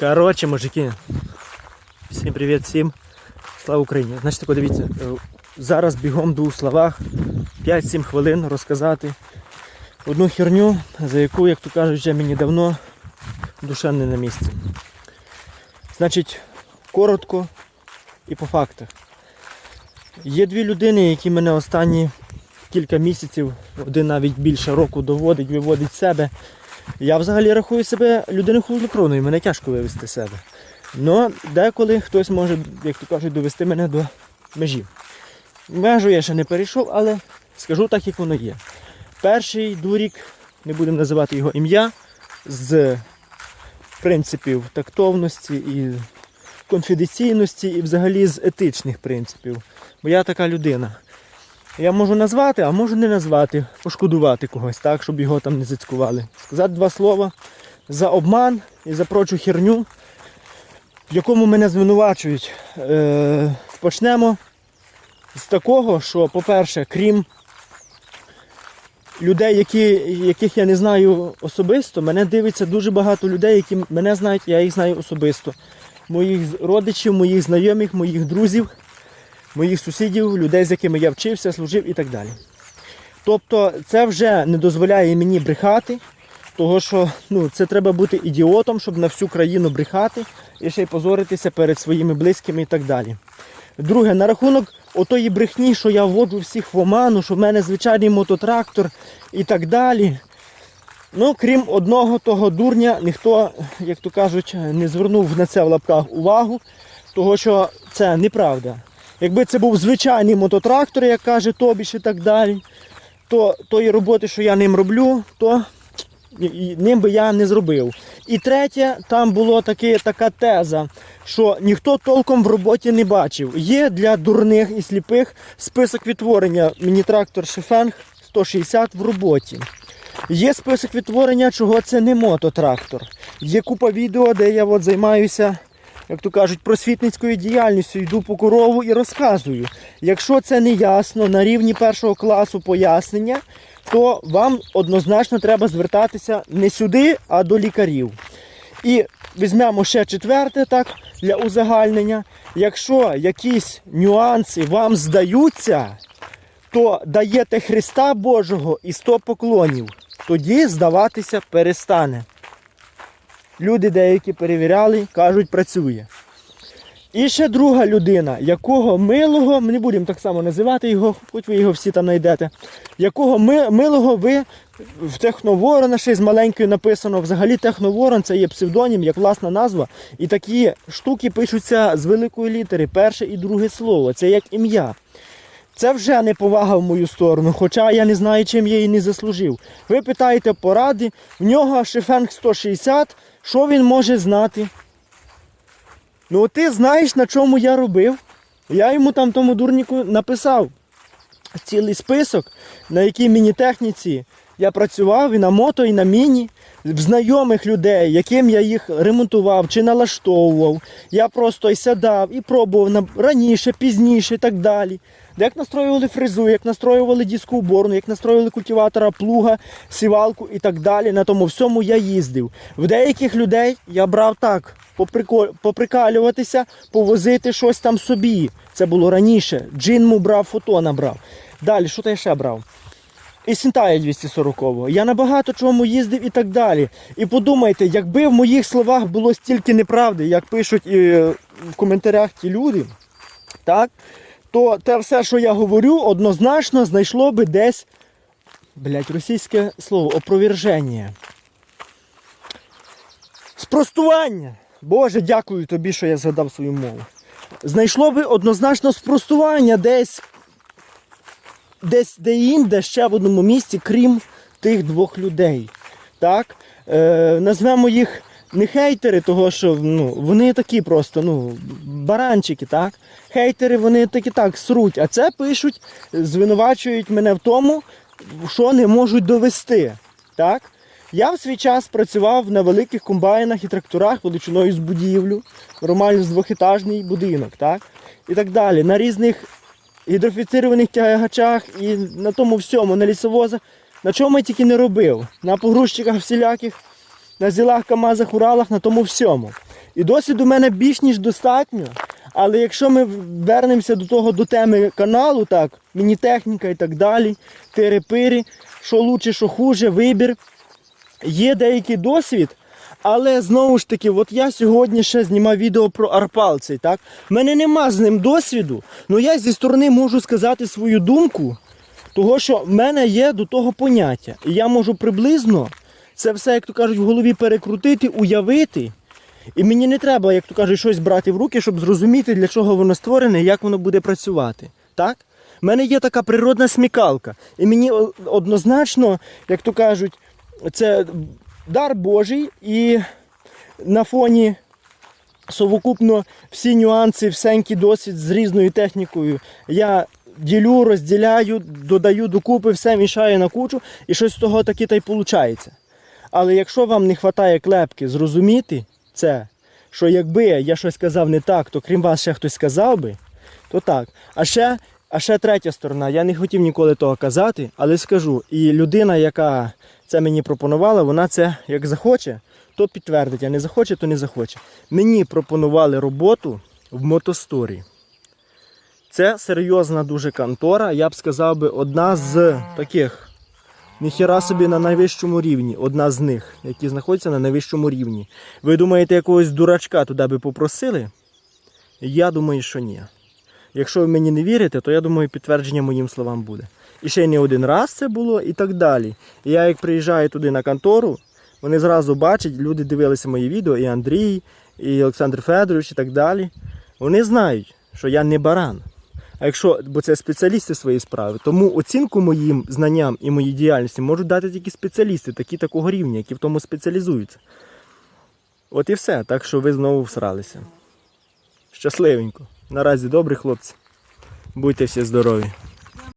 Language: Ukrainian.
Коротше, мужики. Всім привіт, всім. Слава Україні. Значить, тако дивіться, е, зараз бігом до словах 5-7 хвилин розказати одну херню, за яку, як то кажуть, вже мені давно душа не на місці. Значить, коротко і по фактах. Є дві людини, які мене останні кілька місяців, один навіть більше року доводить, виводить себе. Я взагалі рахую себе людиною холоднокровною, мене тяжко вивести з себе. Но деколи хтось може, як то кажуть, довести мене до межі. Межу я ще не перейшов, але скажу так, як воно є. Перший дурік, не будемо називати його ім'я, з принципів тактовності і конфіденційності, і взагалі з етичних принципів. Бо я така людина. Я можу назвати, а можу не назвати, пошкодувати когось, так, щоб його там не зацькували. Сказати два слова за обман і за прочу херню, в якому мене звинувачують. Е, почнемо з такого, що, по-перше, крім людей, які, яких я не знаю особисто, мене дивиться дуже багато людей, які мене знають, я їх знаю особисто. Моїх родичів, моїх знайомих, моїх друзів моїх сусідів, людей, з якими я вчився, служив і так далі. Тобто це вже не дозволяє мені брехати, того що ну, це треба бути ідіотом, щоб на всю країну брехати і ще й позоритися перед своїми близькими і так далі. Друге, на рахунок отої брехні, що я вводжу всіх в оману, що в мене звичайний мототрактор і так далі. Ну, крім одного того дурня, ніхто, як то кажуть, не звернув на це в лапках увагу, того що це неправда. Якби це був звичайний мототрактор, як каже Тобіш і так далі, то тої роботи, що я ним роблю, то ним би я не зробив. І третє, там була така теза, що ніхто толком в роботі не бачив. Є для дурних і сліпих список відтворення міні-трактор Шефенг 160 в роботі. Є список відтворення, чого це не мототрактор. Є купа відео, де я от займаюся як то кажуть, просвітницькою діяльністю йду по корову і розказую. Якщо це не ясно на рівні першого класу пояснення, то вам однозначно треба звертатися не сюди, а до лікарів. І візьмемо ще четверте, так, для узагальнення. Якщо якісь нюанси вам здаються, то даєте Христа Божого і 100 поклонів, тоді здаватися перестане. Люди деякі перевіряли, кажуть, працює. І ще друга людина, якого милого, ми не будемо так само називати його, хоч ви його всі там знайдете, якого ми, милого ви в Техноворона ще з маленькою написано. Взагалі Техноворон це є псевдонім, як власна назва. І такі штуки пишуться з великої літери, перше і друге слово. Це як ім'я. Це вже не повага в мою сторону, хоча я не знаю, чим я її не заслужив. Ви питаєте поради, в нього Шефенг 160, що він може знати? Ну ти знаєш, на чому я робив. Я йому там тому дурнику написав цілий список, на якій міні-техніці я працював і на мото, і на міні. В знайомих людей, яким я їх ремонтував чи налаштовував. Я просто й сядав і пробував раніше, пізніше і так далі. Як настроювали фрезу, як настроювали диску уборну, як настроювали культиватора, плуга, сівалку і так далі. На тому всьому я їздив. В деяких людей я брав так, поприкалюватися, повозити щось там собі. Це було раніше. Джинму брав, фотона брав. Далі, що я ще брав? І Сінтая 240-го. Я на багато чому їздив і так далі. І подумайте, якби в моїх словах було стільки неправди, як пишуть е, в коментарях ті люди, так, то те все, що я говорю, однозначно знайшло би десь, блять, російське слово, опроверження. Спростування. Боже, дякую тобі, що я згадав свою мову. Знайшло би однозначно спростування десь десь де інде, ще в одному місці, крім тих двох людей. Так? Е, назвемо їх не хейтери, того що ну, вони такі просто, ну, баранчики, так? Хейтери вони такі так сруть, а це пишуть, звинувачують мене в тому, що не можуть довести. Так? Я в свій час працював на великих комбайнах і тракторах величиною з будівлю, нормально з двохетажний будинок, так? І так далі. На різних гідрофіцированих тягачах і на тому всьому, на лісовозах. На чому я тільки не робив. На погрузчиках всіляких, на зілах, камазах, уралах, на тому всьому. І досвіду у мене більш ніж достатньо. Але якщо ми вернемося до того до теми каналу, так, міні-техніка і так далі, тири-пири, що лучше, що хуже, вибір. Є деякий досвід, але знову ж таки, от я сьогодні ще знімав відео про арпал цей, так? У мене нема з ним досвіду, але я зі сторони можу сказати свою думку, того, що в мене є до того поняття. І я можу приблизно це все, як то кажуть, в голові перекрутити, уявити. І мені не треба, як то кажуть, щось брати в руки, щоб зрозуміти, для чого воно створене і як воно буде працювати. Так? У мене є така природна смікалка. І мені однозначно, як то кажуть, це дар Божий і на фоні совокупно всі нюанси, всенький досвід з різною технікою. Я ділю, розділяю, додаю докупи, все мішаю на кучу, і щось з того таки та й виходить. Але якщо вам не вистачає клепки зрозуміти це, що якби я щось сказав не так, то крім вас ще хтось сказав би, то так. А ще, а ще третя сторона. Я не хотів ніколи того казати, але скажу. І людина, яка це мені пропонувала, вона це як захоче, то підтвердить, а не захоче, то не захоче. Мені пропонували роботу в мотосторі. Це серйозна дуже контора, я б сказав би, одна з таких. Ніхіра собі на найвищому рівні, одна з них, які знаходяться на найвищому рівні. Ви думаєте, якогось дурачка туди би попросили? Я думаю, що ні. Якщо ви мені не вірите, то я думаю, підтвердження моїм словам буде. І ще не один раз це було і так далі. І я як приїжджаю туди на контору, вони зразу бачать, люди дивилися мої відео, і Андрій, і Олександр Федорович, і так далі. Вони знають, що я не баран. А якщо, бо це спеціалісти своєї справи, тому оцінку моїм знанням і моїй діяльності можуть дати тільки спеціалісти, такі такого рівня, які в тому спеціалізуються. От і все. Так що ви знову всралися. Щасливенько. Наразі добрі хлопці. Будьте всі здорові.